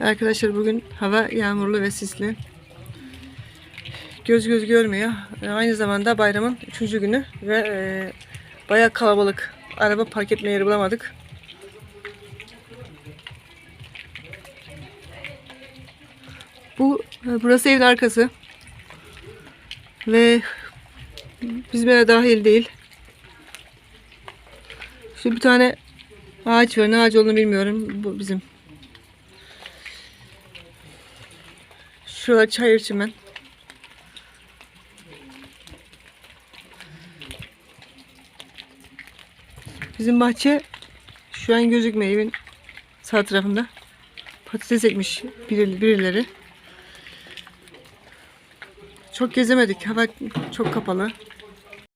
Arkadaşlar bugün hava yağmurlu ve sisli. Göz göz görmüyor. E, Aynı zamanda bayramın üçüncü günü ve e, bayağı kalabalık. Araba park etme yeri bulamadık. Bu e, burası evin arkası. Ve bizim eve dahil değil. Şu bir tane ağaç var. Ne ağaç olduğunu bilmiyorum. Bu bizim. Şurada çayır çimen. Bizim bahçe şu an gözükmüyor evin sağ tarafında. Patates ekmiş biri- birileri. Çok gezemedik. Hava çok kapalı.